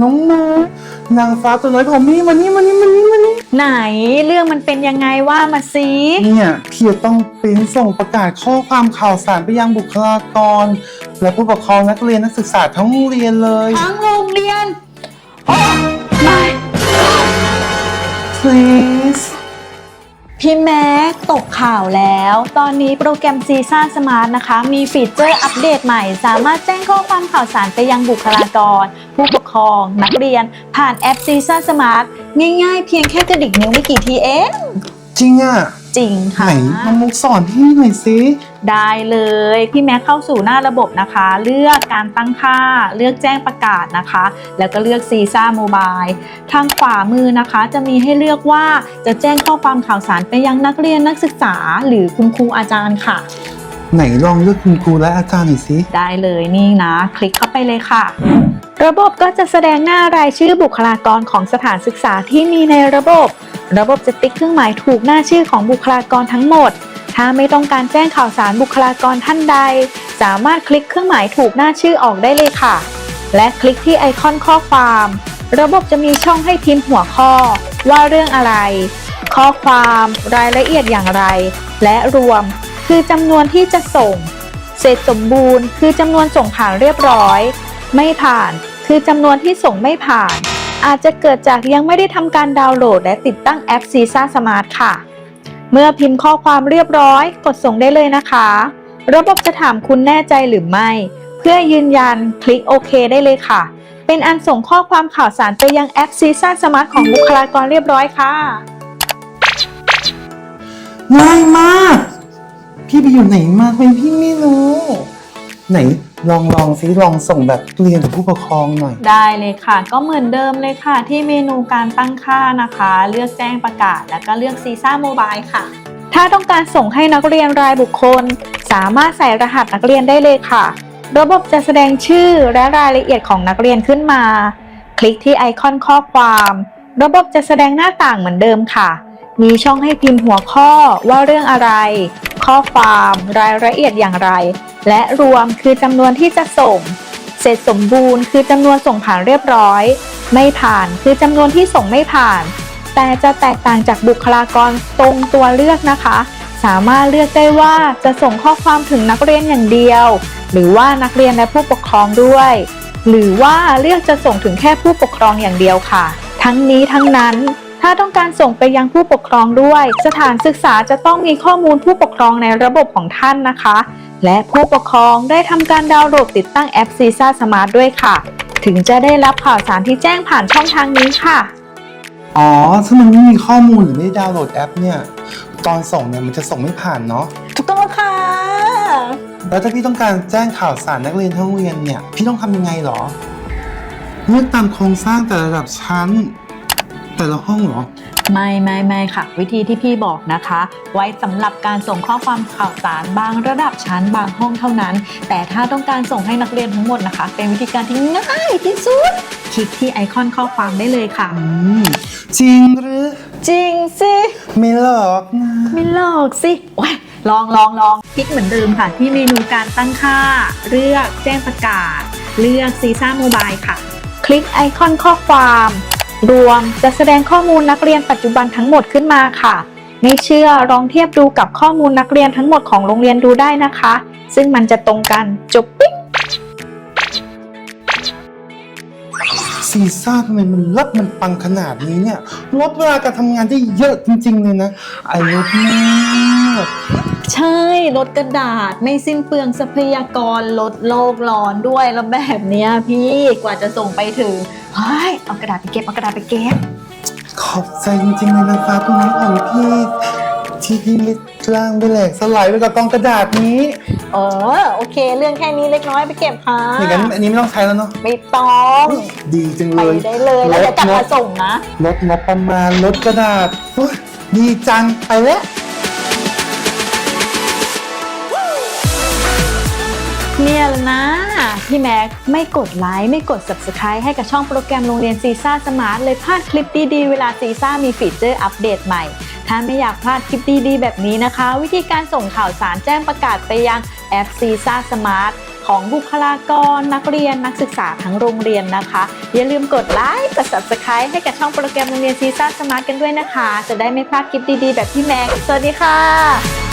น้องนูนางฟ้าตัวน้อยของมี่มานี่มานี่มานี่มานี่ไหนเรื่องมันเป็นยังไงว่ามาสิเนี่ยพี่จะต้องปริ้นส่งประกาศข้อความข่าวสารไปยังบุคลากร และผู้ปกครองนักเรียนนักศึกษาทั้งโรงเรียนเลยทั้งโรงเรียนโอ้ไม่ please พี่แม็กตกข่าวแล้ว ตอนนี้โปรแกรมซีซ่าสมาร์ทนะคะ มีฟีเจอร์อัปเดตใหม่ สามารถแจ้งข้อความข่าวสารไปยังบุคลากร ผู้ปกครอง นักเรียน ผ่านแอปซีซ่าสมาร์ทง่ายๆ เพียงแค่กระดิกนิ้วไม่กี่ทีเอง จริงอะ จริงไหนค่ะน้องมุกสอนพี่หน่อยสิได้เลยพี่แม็กเข้าสู่หน้าระบบนะคะ เลือกการตั้งค่า เลือกแจ้งประกาศนะคะ แล้วก็เลือกซีซ่าโมบายทางขวามือนะคะ จะมีให้เลือกว่าจะแจ้งข้อความข่าวสารไปยังนักเรียนนักศึกษา หรือคุณครูอาจารย์ค่ะ ไหนลองเลือกคุณครูและอาจารย์หน่อยสิได้เลยนี่นะ คลิกเข้าไปเลยค่ะ ระบบก็จะแสดงหน้ารายชื่อบุคลากรของสถานศึกษาที่มีในระบบ ระบบจะติ๊กเครื่องหมายถูกหน้าชื่อของบุคลากรทั้งหมด ถ้าไม่ต้องการแจ้งข่าวสารบุคลากรท่านใด สามารถคลิกเครื่องหมายถูกหน้าชื่อออกได้เลยค่ะ และคลิกที่ไอคอนข้อความ ระบบจะมีช่องให้พิมพ์หัวข้อ ว่าเรื่องอะไร ข้อความรายละเอียดอย่างไร และรวม คือจำนวนที่จะส่ง เสร็จสมบูรณ์ คือจำนวนส่งผ่านเรียบร้อย ไม่ผ่าน คือจำนวนที่ส่งไม่ผ่าน อาจจะเกิดจากยังไม่ได้ทำการดาวน์โหลด และติดตั้งแอป c ีซ่าสมาร์ทค่ะ เมื่อพิมพ์ข้อความเรียบร้อย กดส่งได้เลยนะคะ ระบบจะถามคุณแน่ใจหรือไม่ เพื่อยืนยันคลิกโอเคได้เลยค่ะ เป็นอันส่งข้อความข่าวสารไปยังแอป c ีซ่าสมาร์ทของบุคลากรเรียบร้อยค่ะ ง่ายมาก พี่ไปอยู่ไหนมาทำไมพี่ไม่รู้ ไหน ลองลองซิลองส่งแบบเรียนกับผู้ปกครองหน่อย ได้เลยค่ะ ก็เหมือนเดิมเลยค่ะ ที่เมนูการตั้งค่านะคะ เลือกแจ้งประกาศ แล้วก็เลือกซีซ่าโมบายค่ะ ถ้าต้องการส่งให้นักเรียนรายบุคคล สามารถใส่รหัสนักเรียนได้เลยค่ะ ระบบจะแสดงชื่อและรายละเอียดของนักเรียนขึ้นมา คลิกที่ไอคอนข้อความ ระบบจะแสดงหน้าต่างเหมือนเดิมค่ะ มีช่องให้พิมพ์หัวข้อว่าเรื่องอะไร ข้อความรายละเอียดอย่างไร และรวมคือจำนวนที่จะส่ง เสร็จสมบูรณ์คือจำนวนส่งผ่านเรียบร้อย ไม่ผ่านคือจำนวนที่ส่งไม่ผ่าน แต่จะแตกต่างจากบุคลากรตรงตัวเลือกนะคะ สามารถเลือกได้ว่าจะส่งข้อความถึงนักเรียนอย่างเดียว หรือว่านักเรียนและผู้ปกครองด้วย หรือว่าเลือกจะส่งถึงแค่ผู้ปกครองอย่างเดียวค่ะ ทั้งนี้ทั้งนั้น ถ้าต้องการส่งไปยังผู้ปกครองด้วย สถานศึกษาจะต้องมีข้อมูลผู้ปกครองในระบบของท่านนะคะ และผู้ปกครองได้ทำการดาวน์โหลดติดตั้งแอป c ีซ่าสมาร์ทด้วยค่ะ ถึงจะได้รับข่าวสารที่แจ้งผ่านช่องทางนี้ค่ะ อ๋อ ถ้ามันไม่มีข้อมูลหรือไม่ได้ดาวน์โหลดแอปเนี่ยตอนส่งเนี่ยมันจะส่งไม่ผ่านเนาะ ถูกต้องแล้วค่ะ แล้วถ้าพี่ต้องการแจ้งข่าวสารนักเรียนทั้งโรงเรียนเนี่ย พี่ต้องทำยังไงหรอ เลือกตามโครงสร้างแต่ละระดับชั้น แต่ละห้องเหรอ ไม่ไม่ไม่ค่ะ วิธีที่พี่บอกนะคะ ไว้สำหรับการส่งข้อความข่าวสารบางระดับชั้นบางห้องเท่านั้น แต่ถ้าต้องการส่งให้นักเรียนทั้งหมดนะคะ เป็นวิธีการที่ง่ายที่สุด คลิกที่ไอคอนข้อความได้เลยค่ะอืมจริงหรือ จริงสิไม่หลอกนะไม่หลอกสิโอ้ยลองลองลองคลิกเหมือนเดิมค่ะ ที่เมนูการตั้งค่า เลือกแจ้งประกาศ เลือกซีซ่าโมบายค่ะ คลิกไอคอนข้อความ รวมจะแสดงข้อมูลนักเรียนปัจจุบันทั้งหมดขึ้นมาค่ะ ไม่เชื่อลองเทียบดูกับข้อมูลนักเรียนทั้งหมดของโรงเรียนดูได้นะคะ ซึ่งมันจะตรงกันจบปิ๊ง ซีซ่าทำไมมันลับมันปังขนาดนี้เนี่ยลดเวลาการทำงานได้เยอะจริง ๆ เลยนะไอ้ลดมากใช่ลดกระดาษไม่สิ้นเปลืองทรัพยากรลดโลกร้อนด้วยแล้วแบบเนี้ยพี่กว่าจะส่งไปถึงเฮ้ยเอากระดาษไปเก็บเอากระดาษไปเก็บ ขอบใจจริงๆเลยนางฟ้าตัวนี้ของพี่ ที่พี่ไม่ร่างไปแหลกสลายไปกับกองกระดาษนี้เออโอเค เรื่องแค่นี้เล็กน้อยไปเก็บค่ะอย่างนั้นอันนี้ไม่ต้องใช้แล้วเนาะไม่ต้องดีจังไปเลยได้เลยแล้วเดี๋ยวกลับมาส่งนะลดงบประมาณลดกระดาษโอ๊ยดีจังไปแล้วเนี่ยแหละนะ พี่แม็กไม่กดไลค์ไม่กด subscribe ให้กับช่องโปรแกรมโรงเรียนซีซ่าสมาร์ทเลยพลาดคลิปดีๆ เวลาซีซ่ามีฟีเจอร์อัปเดตใหม่ ถ้าไม่อยากพลาดคลิปดีๆ แบบนี้นะคะ วิธีการส่งข่าวสารแจ้งประกาศไปยังแอปซีซ่าสมาร์ทของบุคลากรนักเรียนนักศึกษาทั้งโรงเรียนนะคะ อย่าลืมกดไลค์กด subscribe ให้กับช่องโปรแกรมโรงเรียนซีซ่าสมาร์ทกันด้วยนะคะ จะได้ไม่พลาดคลิปดีๆ แบบพี่แม็กซ์สวัสดีค่ะ